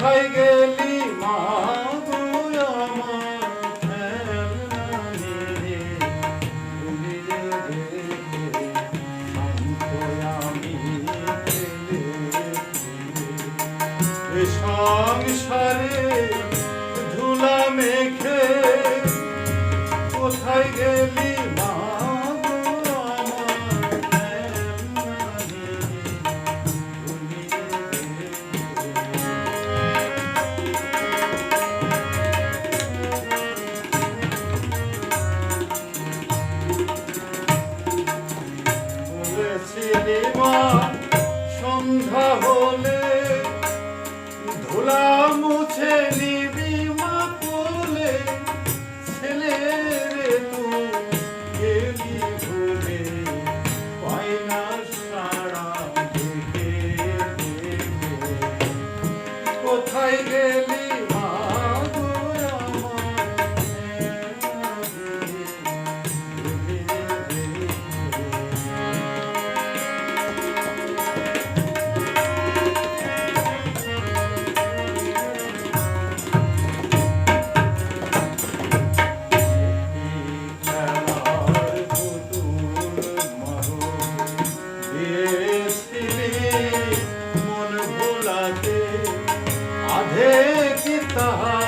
কোথায় গেল সন্ধ্যা হলে ধুলা মুছে নিবি মা কোলে। ছেলে রে তুই গেলি ভুলে পাই না সারা দেখে। কোথায় গেলি সাধে কি তাহা